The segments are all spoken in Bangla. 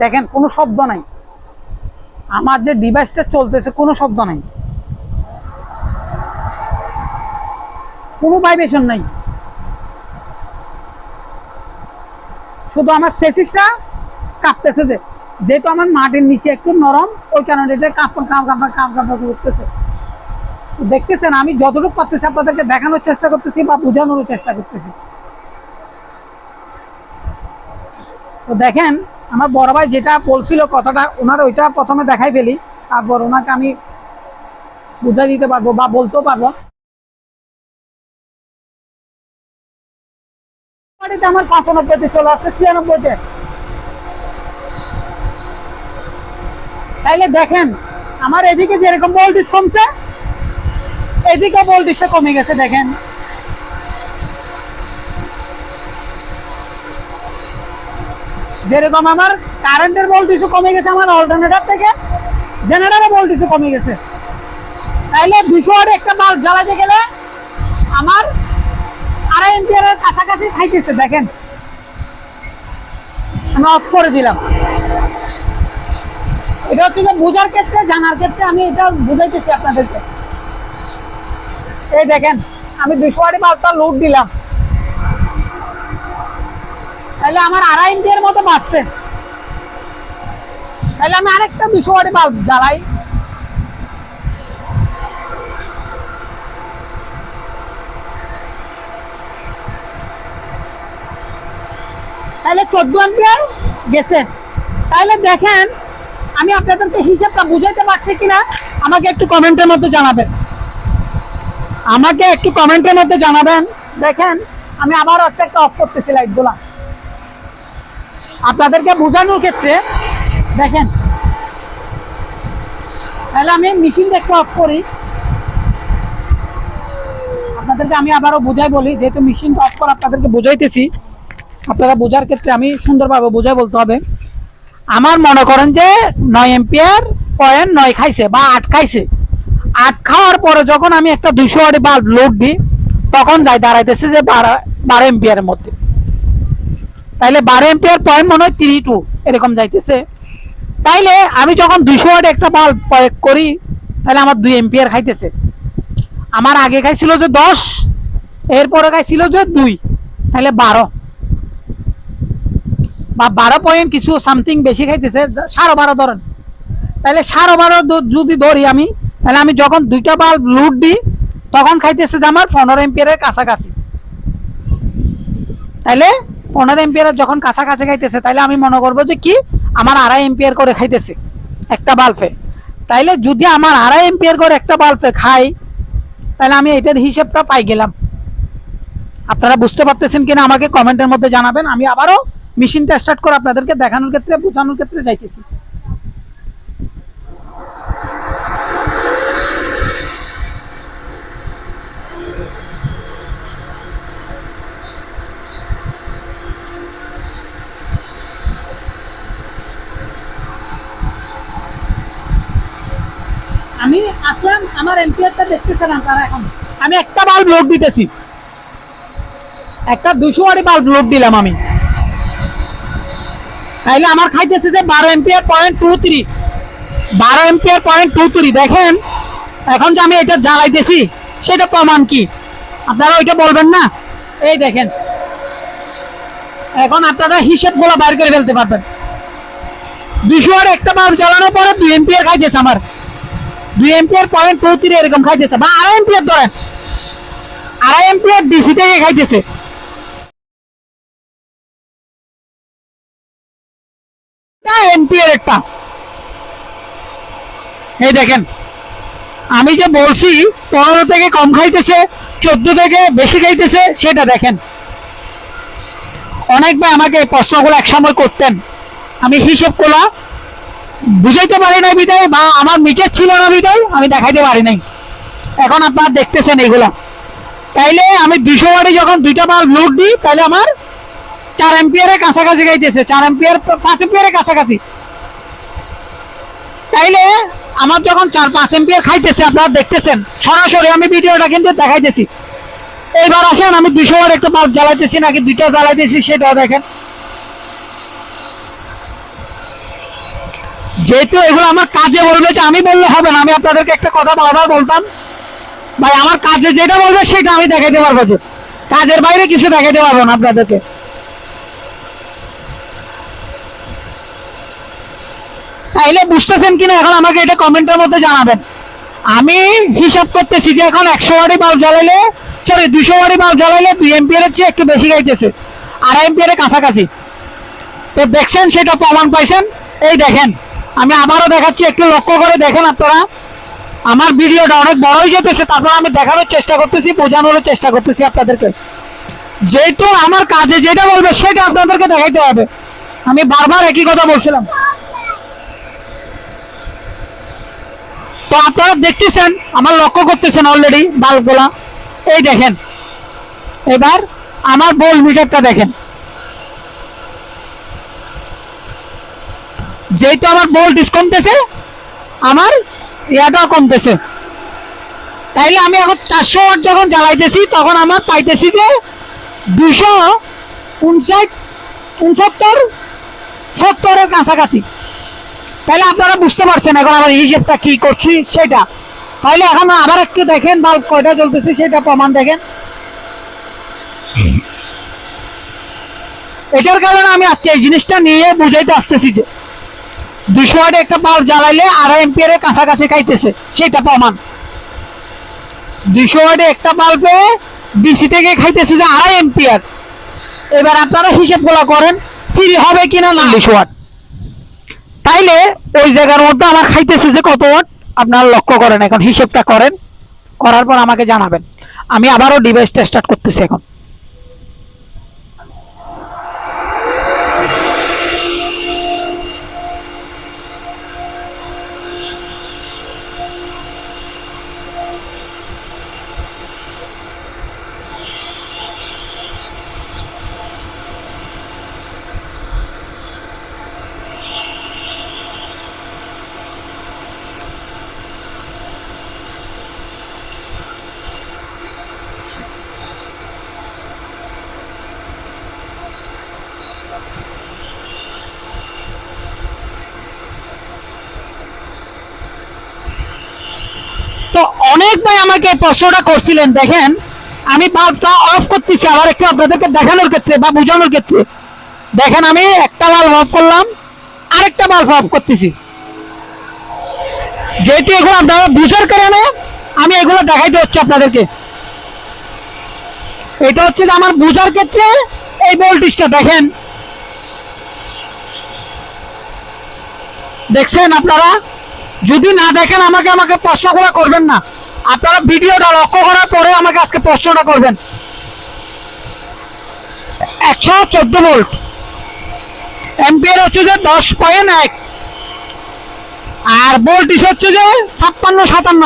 দেখেন, কোনো শব্দ নাই। আমার যে ডিভাইসটা চলতেছে, কোনো শব্দ নাই। কোনো ভাইব্রেশন নাই। শুধু আমার সেসিসটা কাঁপতেছে যে, যেহেতু আমার মাটির নিচে একটু নরম, ওই কারণে এটা কাঁপ কাঁপ কাঁপ কাঁপ কাঁপ করতেছে। দেখতেছেন, আমি যতটুকু পারতেছি, আপনাদেরকে দেখানোর চেষ্টা করতেছি বা বোঝানোর চেষ্টা করতেছি। তো দেখেন, আমার বড় ভাই যেটা বলছিল কথাটা, ওনার ওইটা প্রথমে দেখাই ফেলি, তারপর ওনাকে আমি বুঝাই দিতে পারব বা বলতেও পারব। বাড়িতে আমার পঁচানব্বইতে চলে আসছে, ছিয়ানব্বইতে। তাইলে দেখেন, আমার এদিকে যেরকম ভোল্টেজ কমছে এদিকে ভোল্টেজটা কমে গেছে, দেখেন। যেরকম আমার কারেন্টের ভোল্টেজও কমে গেছে আমার অল্টারনেটর থেকে জেনারেটরের ভোল্টেজও কমে গেছে। তাইলে দুশো একটা বাল্ব জ্বালাতে গেলে আমার আড়াই এম্পিয়ারের কাছাকাছি খাইতেছে, দেখেন। আমি অফ করে দিলাম। এটা হচ্ছে যে বোঝার ক্ষেত্রে, জানার ক্ষেত্রে আমি এটা বুঝাইতেছি আপনাদেরকে। এই দেখেন, আমি দুশো ওয়াটি বাল্বটা লোড দিলাম। তাহলে আমার আড়াই এম্পিয়ার মতো বাঁচছে। তাহলে আমি আরেকটা দুশো ওয়াটি বাল্ব জ্বালাই। তাহলে চোদ্দ অ্যাম্পিয়ার গেছে। তাহলে দেখেন, আমি আপনাদেরকে হিসাবটা বুঝাইতে পারছি কিনা, আমাকে একটু কমেন্টের মধ্যে জানাবেন। আমাকে একটু কমেন্টের মধ্যে জানাবেন। দেখেন, আমি আবার একটা একটা অফ করতেছি লাইটগুলা আপনাদেরকে বোঝানোর ক্ষেত্রে দেখেন। তাহলে আমি মেশিনটা একটু অফ করি। আপনাদেরকে আমি আবারও বোঝাই বলি, যেহেতু মেশিনটা অফ করে আপনাদেরকে বুঝাইতেছি, আপনারা বোঝার ক্ষেত্রে আমি সুন্দরভাবে বোঝাই বলতে হবে। আমার মনে করেন যে নয় এম্পিয়ার পয়েন্ট নয় খাইছে বা আট খাইছে। আট খাওয়ার পরে যখন আমি একটা দুশো ওয়াটি বাল্ব লোড দিই, তখন যাই দাঁড়াইতেছে যে বারো বারো এম্পিয়ারের মধ্যে। তাইলে বারো এম্পিয়ার পয়েন্ট মনে হয় থ্রি টু এরকম যাইতেছে। তাইলে আমি যখন দুশো ওয়াট একটা বাল্ব প্রয়োগ করি তাহলে আমার দুই এম্পিয়ার খাইতেছে। আমার আগে খাইছিল যে দশ, এরপরে খাইছিল যে দুই তাহলে বারো। বা বারো পয়েন্ট কিছু সামথিং বেশি খাইতেছে, সাড়ে বারো ধরেন। তাহলে সাড়ে বারো যদি ধরি আমি তাহলে আমি যখন দুইটা বাল্ব লুট দিই, তখন খাইতেছে যে আমার পনেরো এম্পিয়ারের কাছাকাছি। তাইলে পনেরো এম্পিয়ারের যখন কাছাকাছি খাইতেছে তাইলে আমি মনে করব যে কি? আমার আড়াই এম্পিয়ার করে খাইতেছে, একটা বাল্বে। তাইলে যদি আমার আড়াই এম্পিয়ার করে একটা বাল্বে খাই তাহলে আমি এটার হিসেবটা পাই গেলাম। আপনারা বুঝতে পারতেছেন কিনা আমাকে কমেন্টের মধ্যে জানাবেন, আমি আবারও মেশিনটা স্টার্ট করে আপনাদেরকে দেখানোর ক্ষেত্রে, বোঝানোর ক্ষেত্রে যাইতেছি আমি আসলাম আমার এম্পিয়ারটা দেখতেছে না তারা এখন? আমি একটা বাল্ব লোড দিতেছি। একটা দুশো ওয়াটি বাল্ব লোড দিলাম আমি। তাইলে আমার খাইতেছে যে বারো এম্পিয়ার পয়েন্ট টু থ্রি বারো এম্পিয়ার পয়েন্ট টু থ্রি দেখেন? এখন যে আমি এটা জ্বালাইতেছি, সেটা প্রমাণ কি? আপনারা ওইটা বলবেন না? এই দেখেন। এখন আপনারা হিসেবগুলো বাইর করে ফেলতে পারবেন। দুশো আর একটা বাল্ব জ্বালানোর পরে দুই এম্পিয়ার খাইতেছে আমার। দুই এম্পিয়ার পয়েন্ট থ্রি এরকম খাইতেছে। বা আড়াই এম্পিয়ার ধরেন। আড়াই এম্পিয়ার ডিসি থেকে খাইতেছে। এই দেখেন, আমি যে বলছি, পনেরো থেকে কম খাইতেছে, চোদ্দ থেকে বেশি খাইতেছে, সেটা দেখেন। অনেকবার আমাকে প্রশ্নগুলো এক সময় করতেন। আমি হিসেব করলাম বুঝাইতে পারি নাই বিদায়, বা আমার মিটার ছিল না বিদায়, আমি দেখাইতে পারি নাই। এখন আপনারা দেখতেছেন এগুলা তাইলে আমি দুশো ওয়াটে যখন দুইটা বাল্ব লোড দিই তাহলে আমার চার এম্পিয়ারের কাছাকাছি গাইতেছে, চার এম্পিয়ার পাঁচ এম্পিয়ারের কাছাকাছি। তাইলে আমার যখন চার, পাঁচ এম্পিয়ার খাইতেছে, আপনারা দেখতেছেন, সরাসরি আমি ভিডিওটা কিন্তু দেখাইতেছি। এইবার আসেন, আমি দুশো ওয়াট একটা বাল্ব জ্বালাইতেছি, নাকি দুইটা জ্বালাইতেছি, সেটাও দেখেন। যেহেতু এগুলো আমার কাজে বলবে যে আমি বললে হবে না, আমি আপনাদেরকে একটা কথা বারবার বলতাম। ভাই, আমার কাজে যেটা বলবে সেটা আমি দেখাইতে পারব যে, কাজের বাইরে কিছু দেখাইতে পারব না আপনাদেরকে। তাইলে বুঝতেছেন কিনা এখন আমাকে এটা কমেন্টের মধ্যে জানাবেন। আমি হিসাব করতেছি যে এখন একশো ওয়াটি বাল্ব জ্বালাইলে সরি দুশো ওয়াটি বাল্ব জ্বালাইলে দুই এমপিয়ার চেয়ে একটু বেশি গাইতেছে, আড়াই এমপিয়ারের কাছাকাছি। তো দেখছেন সেটা প্রমাণ পাইছেন, এই দেখেন। আমি আবারও দেখাচ্ছি, একটু লক্ষ্য করে দেখেন আপনারা। আমার ভিডিওটা অনেক বড় হয়ে যেতেছে, তারপর আমি দেখানোর চেষ্টা করতেছি বোঝানোর চেষ্টা করতেছি আপনাদেরকে। যেহেতু আমার কাজে যেটা বলবে, সেটা আপনাদেরকে দেখাইতে হবে। আমি বারবার একই কথা বলছিলাম। তো আপনারা দেখতেছেন, আমার লক্ষ্য করতেছেন অলরেডি বাল্বগুলা এই দেখেন, এবার আমার বোল মিটারটা দেখেন। যেহেতু আমার ভোল্টেজ কমতেছে আমার ইয়াটাও কমতেছে। তাইলে আমি এখন চারশো ওয়াট যখন জ্বালাইতেছি তখন আমার পাইতেছি যে দুশো উনষাট উনসত্তর সত্তরের কাছাকাছি। তাহলে আপনারা বুঝতে পারছেন এখন আমার হিসেবটা কি করছি সেটা। তাহলে এখন আবার একটু দেখেন বাল্ব কয়টা জ্বলতেছে সেটা প্রমাণ দেখেন। এটার কারণে আমি আজকে এই জিনিসটা নিয়ে বুঝাইতে আসতেছি যে দুশো ওয়াটে একটা বাল্ব জ্বালাইলে আড়াই এম্পিয়ারের কাছাকাছি খাইতেছে সেটা প্রমাণ। দুশো ওয়াটে একটা বাল্বে ডিসি থেকে খাইতেছে যে আড়াই এম্পিয়ার এবার আপনারা হিসেবগুলো করেন ফ্রি হবে কিনা না। দুশো ওয়াট তাইলে ওই জায়গার মধ্যে আমার খাইতেছে যে কত ওয়াট আপনারা লক্ষ্য করেন এখন হিসেবটা করেন। করার পর আমাকে জানাবেন। আমি আবারও ডিভাইসটা স্টার্ট করতেছি এখন। অনেক ভাই আমাকে প্রশ্নটা করছিলেন, দেখেন। আমি বাল্বটা অফ করতেছি, আবার একটু আপনাদেরকে দেখানোর ক্ষেত্রে বা বোঝানোর ক্ষেত্রে। দেখেন, আমি একটা বাল্ব অফ করলাম, আরেকটা বাল্ব অফ করতেছি। যেহেতু এগুলো আপনারা বুঝার কারণে আমি এগুলো দেখাইতে হচ্ছে আপনাদেরকে। এটা হচ্ছে যে আমার বুঝার ক্ষেত্রে এই ভোল্টেজটা দেখেন। দেখছেন আপনারা? যদি না দেখেন, আমাকে আমাকে প্রশ্নগুলো করবেন না। আপনারা ভিডিওটা লক্ষ্য করার পরে আমাকে আজকে প্রশ্নটা করবেন। একশো চোদ্দ ভোল্ট। এম্পিয়ার হচ্ছে যে দশ পয়েন্ট এক। আর ভোল্টেজ হচ্ছে যে ছাপ্পান্ন, সাতান্ন।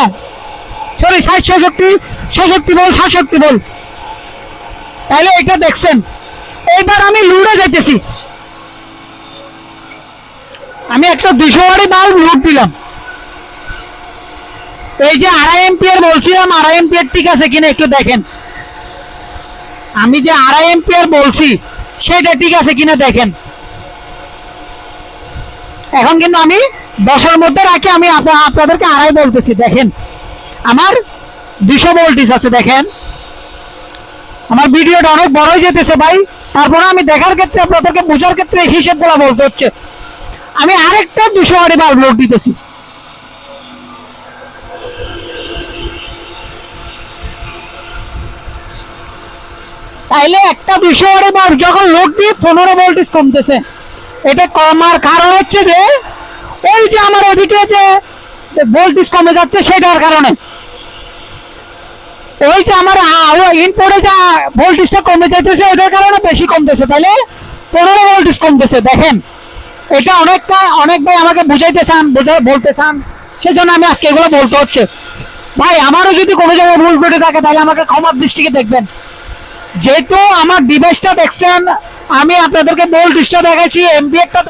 সরি ষাট, ছেষট্টি ছেষট্টি বল সাতষট্টি বল তাহলে এটা দেখছেন। এইবার আমি লুড়ে যাইতেছি। আমি একটা দুশো ওয়ারি বাল্ব লুট দিলাম। এই যে আড়াই এম্পিয়ার বলছিলাম, আড়াই এম্পিয়ার ঠিক আছে কিনা একটু দেখেন। আমি যে আড়াই এম্পিয়ার বলছি, সেটা ঠিক আছে কিনা দেখেন। এখন কিন্তু আমি দশের মধ্যে রাখি, আমি আপনা- আপনাদেরকে আড়াই বলতেছি, দেখেন। আমার দুশো ভোল্টেজ আছে, দেখেন। আমার ভিডিওটা অনেক বড় হয়ে যেতেছে ভাই, তারপরে আমি দেখার ক্ষেত্রে, আপনাদেরকে বোঝার ক্ষেত্রে হিসেবগুলো বলতে হচ্ছে। আমি আরেকটা দুশো ওয়ারি বাল্ব লোড দিতেছি। তাইলে একটা বাল্ব যখন লোড দিয়ে পনেরো ভোল্টেজ কমতেছে, এটা কমার কারণ হচ্ছে যে, ওই যে আমার ওদিকে যে ভোল্টেজ কমে যাচ্ছে সেটার কারণে। ওই যে আমার ইনপুটে যা ভোল্টেজটা কমে যাইতেছে, ওটার কারণে বেশি কমতেছে। তাহলে পনেরো ভোল্টেজ কমতেছে, দেখেন। এটা অনেকটা, অনেক ভাই আমাকে বুঝাইতে চান বুঝাই বলতে চান সেজন্য আমি আজকে এগুলো বলতে হচ্ছে। ভাই, আমারও যদি কোনো জায়গায় ভুল করে থাকে তাহলে আমাকে ক্ষমার দৃষ্টিকে দেখবেন। যেহেতু আমার ডিভাইসটা দেখছেন আমি আপনাদেরকে বোল্ড দেখাইছি এমবি একটা